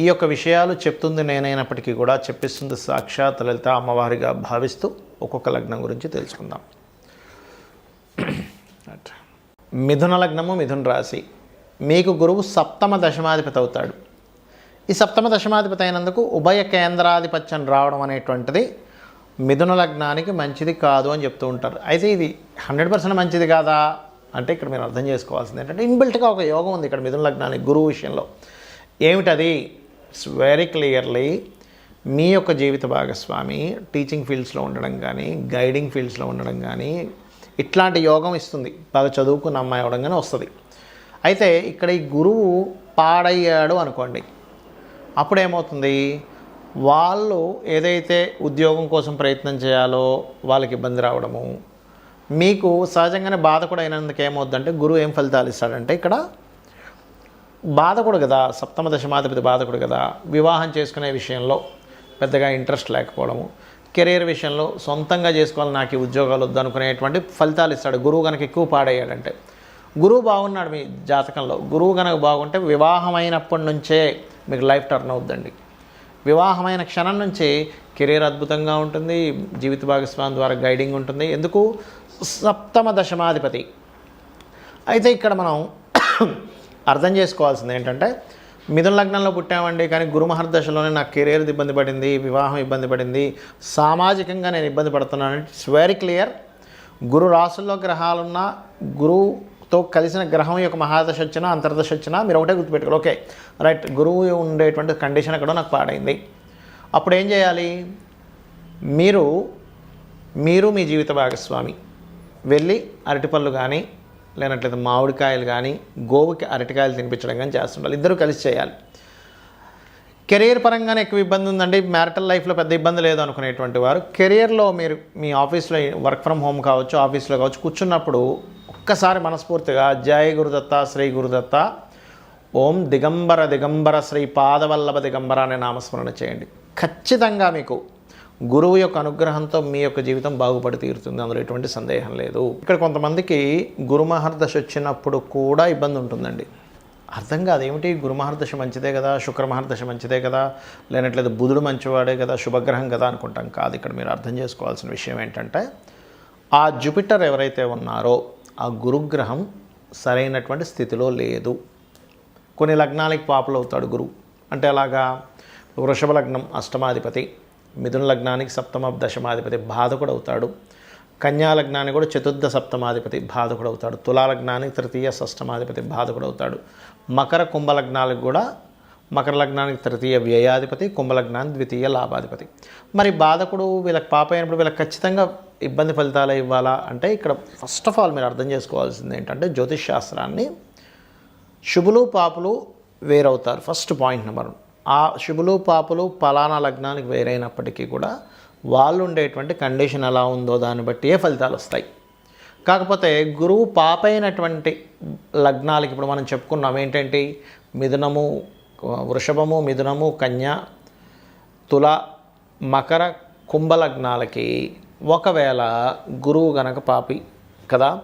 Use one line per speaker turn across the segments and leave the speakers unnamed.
ఈ యొక్క విషయాలు చెప్తుంది నేనైనప్పటికీ కూడా చెప్పిస్తుంది సాక్షాత్ లలిత అమ్మవారిగా భావిస్తూ ఒక్కొక్క లగ్నం గురించి తెలుసుకుందాం. మిథున లగ్నము మిథున రాశి. మీకు గురువు సప్తమ దశమాధిపతి అవుతాడు. ఈ సప్తమ దశమాధిపతి అయినందుకు ఉభయ కేంద్రాధిపత్యం రావడం అనేటువంటిది మిథున లగ్నానికి మంచిది కాదు అని చెప్తూ ఉంటారు. అయితే ఇది హండ్రెడ్ పర్సెంట్ మంచిది కాదా అంటే ఇక్కడ మీరు అర్థం చేసుకోవాల్సింది ఏంటంటే ఇన్బిల్ట్గా ఒక యోగం ఉంది ఇక్కడ మిథున లగ్నానికి గురువు విషయంలో. ఏమిటది? వెరీ క్లియర్లీ మీ యొక్క జీవిత భాగస్వామి టీచింగ్ ఫీల్డ్స్లో ఉండడం కానీ గైడింగ్ ఫీల్డ్స్లో ఉండడం కానీ ఇట్లాంటి యోగం ఇస్తుంది. బాగా చదువుకున్న అమ్మాయి అవడంగానే కానీ వస్తుంది. అయితే ఇక్కడ ఈ గురువు పాడయ్యాడు అనుకోండి. అప్పుడు ఏమవుతుంది వాళ్ళు ఏదైతే ఉద్యోగం కోసం ప్రయత్నం చేయాలో వాళ్ళకి ఇబ్బంది రావడము మీకు సహజంగానే బాధ కూడా అయినందుకు ఏమవుద్దంటే గురువు ఏం ఫలితాలు ఇస్తాడంటే ఇక్కడ బాధకుడు కదా సప్తమ దశమాధిపతి బాధకుడు కదా వివాహం చేసుకునే విషయంలో పెద్దగా ఇంట్రెస్ట్ లేకపోవడము కెరీర్ విషయంలో సొంతంగా చేసుకోవాలి నాకు ఈ ఉద్యోగాలు వద్దు అనుకునేటువంటి ఫలితాలు ఇస్తాడు. గురువు కనుక ఎక్కువ పాడయ్యాడంటే గురువు బాగున్నాడు మీ జాతకంలో. గురువు కనుక బాగుంటే వివాహమైనప్పటి నుంచే మీకు లైఫ్ టర్న్ అవుద్దండి. వివాహమైన క్షణం నుంచి కెరీర్ అద్భుతంగా ఉంటుంది జీవిత భాగస్వామి ద్వారా గైడింగ్ ఉంటుంది. ఎందుకు? సప్తమ దశమాధిపతి. అయితే ఇక్కడ మనం అర్థం చేసుకోవాల్సింది ఏంటంటే మిథున లగ్నంలో పుట్టామండి కానీ గురు మహర్దశలోనే నా కెరీర్ ఇబ్బంది పడింది వివాహం ఇబ్బంది పడింది. సామాజికంగా నేను ఇబ్బంది పడుతున్నాను ఇట్స్ వెరీ క్లియర్ గురు రాసుల్లో గ్రహాలున్న గురువుతో కలిసిన గ్రహం యొక్క మహాదశ వచ్చినా అంతర్దశ వచ్చినా మీరు ఒకటే గుర్తుపెట్టుకోవాలి. ఓకే రైట్ గురువు ఉండేటువంటి కండిషన్ ఎక్కడో నాకు పాడైంది. అప్పుడు ఏం చేయాలి? మీరు మీరు మీ జీవిత భాగస్వామి. వెళ్ళి అరటిపళ్ళు కానీ లేనట్లయితే మామిడికాయలు కానీ గోవుకి అరటికాయలు తినిపించడం కానీ చేస్తుండాలి ఇద్దరు కలిసి చేయాలి. కెరీర్ పరంగానే ఎక్కువ ఇబ్బంది ఉందండి. మ్యారిటల్ లైఫ్లో పెద్ద ఇబ్బంది లేదు అనుకునేటువంటి వారు. కెరియర్లో మీరు మీ ఆఫీస్లో వర్క్ ఫ్రమ్ హోమ్ కావచ్చు ఆఫీస్లో కావచ్చు కూర్చున్నప్పుడు ఒక్కసారి మనస్ఫూర్తిగా జయ గురుదత్త శ్రీ గురుదత్త ఓం దిగంబర దిగంబర శ్రీ పాదవల్లభ దిగంబర అనే నామస్మరణ చేయండి. ఖచ్చితంగా మీకు గురువు యొక్క అనుగ్రహంతో మీ యొక్క జీవితం బాగుపడి తీరుతుంది. అందులో ఎటువంటి సందేహం లేదు. ఇక్కడ కొంతమందికి గురుమహర్దశ వచ్చినప్పుడు కూడా ఇబ్బంది ఉంటుందండి. అర్థం కాదు ఏమిటి? గురుమహర్దశ మంచిదే కదా శుక్రమహర్దశ మంచిదే కదా లేనట్లేదు బుధుడు మంచివాడే కదా శుభగ్రహం కదా అనుకుంటాం. కాదు ఇక్కడ మీరు అర్థం చేసుకోవాల్సిన విషయం ఏంటంటే ఆ జూపిటర్ ఎవరైతే ఉన్నారో ఆ గురుగ్రహం సరైనటువంటి స్థితిలో లేదు. కొన్ని లగ్నాలకి పాపలవుతాడు గురువు. అంటే అలాగా వృషభ లగ్నం అష్టమాధిపతి. మిథున లగ్నానికి సప్తమ దశమాధిపతి బాధకుడు అవుతాడు. కన్యా లగ్నానికి కూడా చతుర్థ సప్తమాధిపతి బాధకుడు అవుతాడు. తులా లగ్నానికి తృతీయ షష్టమాధిపతి బాధకుడు అవుతాడు. మకర కుంభ లగ్నాలకు కూడా మకర లగ్నానికి తృతీయ వ్యయాధిపతి కుంభలగ్నానికి ద్వితీయ లాభాధిపతి. మరి బాధకుడు వీళ్ళకి పాప అయినప్పుడు వీళ్ళకి ఖచ్చితంగా ఇబ్బంది ఫలితాలు ఇవ్వాలా అంటే ఇక్కడ ఫస్ట్ ఆఫ్ ఆల్ మీరు అర్థం చేసుకోవాల్సింది ఏంటంటే జ్యోతిష్ శాస్త్రాన్ని శుభులు పాపులు వేరవుతారు. ఫస్ట్ పాయింట్ నెంబర్ ఆ శుభులు పాపులు పలానా లగ్నానికి వేరైనప్పటికీ కూడా వాళ్ళు ఉండేటువంటి కండిషన్ ఎలా ఉందో దాన్ని బట్టి ఏ ఫలితాలు వస్తాయి కాకపోతే గురువు పాపైనటువంటి లగ్నాలకి ఇప్పుడు మనం చెప్పుకున్నాం. ఏంటంటే మిథునము వృషభము మిథునము కన్య తుల మకర కుంభలగ్నాలకి ఒకవేళ గురువు గనక పాపి కదా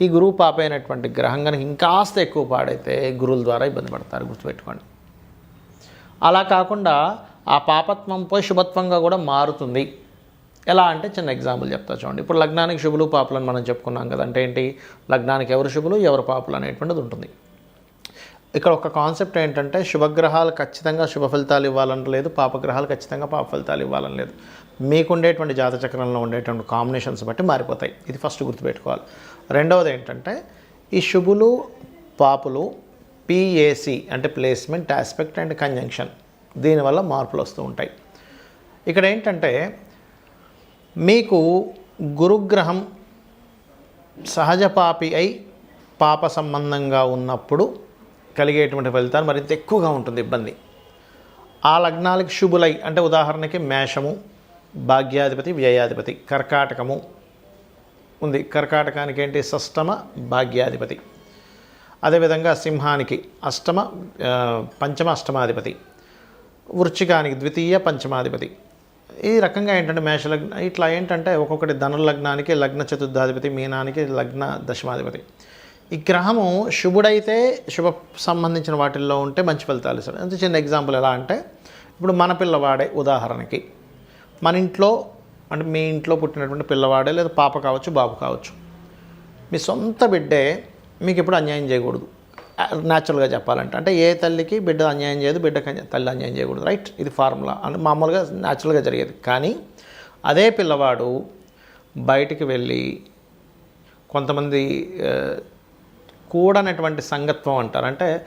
ఈ గురువు పాప అయినటువంటి గ్రహం కనుక ఇంకాస్త ఎక్కువ పాడైతే గురువుల ద్వారా ఇబ్బంది పడతారు. గుర్తుపెట్టుకోండి. అలా కాకుండా ఆ పాపత్వం పోయి శుభత్వంగా కూడా మారుతుంది. ఎలా అంటే చిన్న ఎగ్జాంపుల్ చెప్తా చూడండి. ఇప్పుడు లగ్నానికి శుభులు పాపులు అని మనం చెప్పుకున్నాం కదా అంటే ఏంటి? లగ్నానికి ఎవరు శుభులు ఎవరు పాపులు అనేటువంటిది ఉంటుంది. ఇక్కడ ఒక కాన్సెప్ట్ ఏంటంటే శుభగ్రహాలు ఖచ్చితంగా శుభ ఫలితాలు ఇవ్వాలని లేదు పాపగ్రహాలు ఖచ్చితంగా పాప ఫలితాలు ఇవ్వాలని లేదు. మీకు ఉండేటువంటి జాతచక్రంలో ఉండేటువంటి కాంబినేషన్స్ బట్టి మారిపోతాయి. ఇది ఫస్ట్ గుర్తుపెట్టుకోవాలి. రెండవది ఏంటంటే ఈ శుభులు పాపులు పిఏసి అంటే ప్లేస్మెంట్ ఆస్పెక్ట్ అండ్ కంజంక్షన్ దీనివల్ల మార్పులు వస్తూ ఉంటాయి. ఇక్కడ ఏంటంటే మీకు గురుగ్రహం సహజ పాపి అయి పాప సంబంధంగా ఉన్నప్పుడు కలిగేటువంటి ఫలితాలు మరింత ఎక్కువగా ఉంటుంది ఇబ్బంది. ఆ లగ్నాలకి శుభులై అంటే ఉదాహరణకి మేషము భాగ్యాధిపతి వ్యయాధిపతి కర్కాటకము ఉంది. కర్కాటకానికి ఏంటి సష్టమ భాగ్యాధిపతి. అదేవిధంగా సింహానికి అష్టమ పంచమ అష్టమాధిపతి వృశ్చికానికి ద్వితీయ పంచమాధిపతి. ఈ రకంగా ఏంటంటే మేషలగ్న ఇట్లా ఏంటంటే ఒక్కొక్కటి ధనుర్లగ్నానికి లగ్న చతుర్థాధిపతి మీనానికి లగ్న దశమాధిపతి. ఈ గ్రహము శుభుడైతే శుభ సంబంధించిన వాటిల్లో ఉంటే మంచి ఫలితాలు ఇస్తాడు అంతే చిన్న ఎగ్జాంపుల్ ఎలా అంటే ఇప్పుడు మన పిల్లవాడే ఉదాహరణకి మన ఇంట్లో అంటే మీ ఇంట్లో పుట్టినటువంటి పిల్లవాడే లేదా పాప కావచ్చు బాబు కావచ్చు మీ సొంత బిడ్డే మీకు ఎప్పుడు అన్యాయం చేయకూడదు. న్యాచురల్గా చెప్పాలంటే. అంటే ఏ తల్లికి బిడ్డ అన్యాయం చేయదు బిడ్డకి తల్లి అన్యాయం చేయకూడదు. రైట్ ఇది ఫార్ములా అంటే మామూలుగా న్యాచురల్గా జరిగేది. కానీ అదే పిల్లవాడు బయటికి వెళ్ళి కొంతమంది కూడనటువంటి సంగత్వం అంటారు. అంటే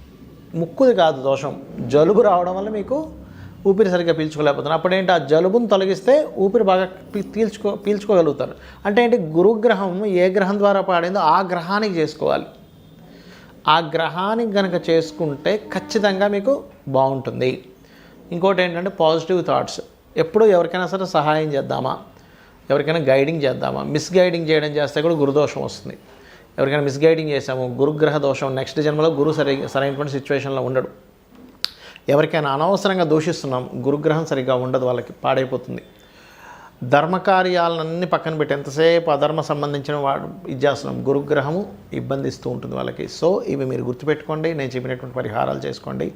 ముక్కుది కాదు దోషం. జలుబు రావడం వల్ల మీకు ఊపిరి సరిగ్గా పీల్చుకోలేకపోతున్నారు. అప్పుడు ఏంటి ఆ జలుబును తొలగిస్తే ఊపిరి బాగా పీల్చుకో పీల్చుకోగలుగుతారు. అంటే ఏంటి? గురుగ్రహం ఏ గ్రహం ద్వారా పాడిందో ఆ గ్రహానికి చేసుకోవాలి. ఆ గ్రహానికి కనుక చేసుకుంటే ఖచ్చితంగా మీకు బాగుంటుంది. ఇంకోటి ఏంటంటే పాజిటివ్ థాట్స్. ఎప్పుడు ఎవరికైనా సరే సహాయం చేద్దామా? ఎవరికైనా గైడింగ్ చేద్దామా? మిస్గైడింగ్ చేయడం చేస్తే కూడా గురుదోషం వస్తుంది. ఎవరికైనా మిస్గైడింగ్ చేసాము గురుగ్రహ దోషం నెక్స్ట్ జన్మలో గురువు సరి సరైనటువంటి సిచ్యువేషన్లో ఉండడు. ఎవరికైనా అనవసరంగా దూషిస్తున్నాం గురుగ్రహం సరిగ్గా ఉండదు వాళ్ళకి పాడైపోతుంది. ధర్మకార్యాలన్నీ పక్కన పెట్టి ఎంతసేపు అధర్మ సంబంధించిన వాడు ఇచ్చేస్తున్నాం గురుగ్రహము ఇబ్బందిస్తూ ఉంటుంది వాళ్ళకి. సో ఇవి మీరు గుర్తుపెట్టుకోండి నేను చెప్పినటువంటి పరిహారాలు చేసుకోండి.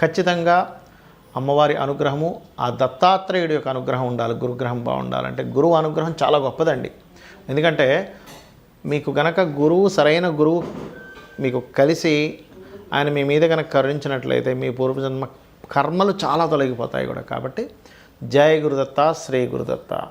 ఖచ్చితంగా అమ్మవారి అనుగ్రహము ఆ దత్తాత్రేయుడి యొక్క అనుగ్రహం ఉండాలి గురుగ్రహం బాగుండాలంటే. గురువు అనుగ్రహం చాలా గొప్పదండి. ఎందుకంటే మీకు గనక గురువు సరైన గురువు మీకు కలిసి ఆయన మీ మీద కనుక కరుణించినట్లయితే మీ పూర్వజన్మ కర్మలు చాలా తొలగిపోతాయి కూడా. కాబట్టి జయ గురుదత్త శ్రీ గురుదత్త.